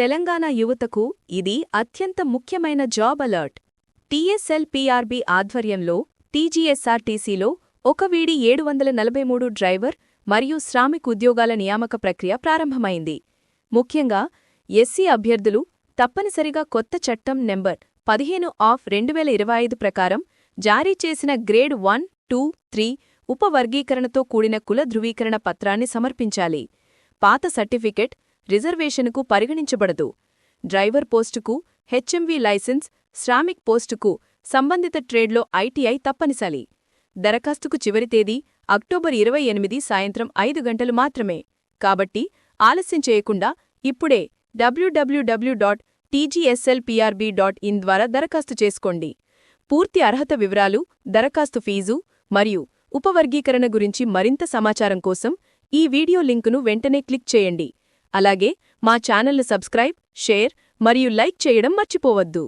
తెలంగాణ యువతకు ఇది అత్యంత ముఖ్యమైన జాబ్ అలర్ట్. టీఎస్ఎల్ పీఆర్బీ ఆధ్వర్యంలో టీజీఎస్ఆర్టీసీలో ఒక వీడి ఏడు వందల నలభై మూడు డ్రైవర్ మరియు శ్రామిక్ ఉద్యోగాల నియామక ప్రక్రియ ప్రారంభమైంది. ముఖ్యంగా ఎస్సీ అభ్యర్థులు తప్పనిసరిగా కొత్త చట్టం నెంబర్ పదిహేను ఆఫ్ రెండు వేల ఇరవై ఐదు ప్రకారం జారీ చేసిన గ్రేడ్ వన్ టూ త్రీ ఉపవర్గీకరణతో కూడిన కుల ధృవీకరణ పత్రాన్ని సమర్పించాలి. పాత సర్టిఫికెట్ రిజర్వేషన్కు పరిగణించబడదు. డ్రైవర్ పోస్టుకు హెచ్ఎంవి లైసెన్స్ శ్రామిక్ పోస్టుకు సంబంధిత ట్రేడ్లో ఐటీఐ తప్పనిసరి. దరఖాస్తుకు చివరి తేదీ అక్టోబర్ ఇరవై ఎనిమిది సాయంత్రం ఐదు గంటలు మాత్రమే. కాబట్టి ఆలస్యం చేయకుండా ఇప్పుడే డబ్ల్యూడబ్ల్యూడబ్ల్యూ డాట్ టీజీఎస్ఎల్పీఆర్బీ డాట్ ఇన్ ద్వారా దరఖాస్తు చేసుకోండి. పూర్తి అర్హత వివరాలు దరఖాస్తు ఫీజు మరియు ఉపవర్గీకరణ గురించి మరింత సమాచారం కోసం ఈ వీడియో లింకును వెంటనే క్లిక్ చేయండి. అలాగే మా ఛానల్ను సబ్స్క్రైబ్ షేర్ మరియు లైక్ చేయడం మర్చిపోవద్దు.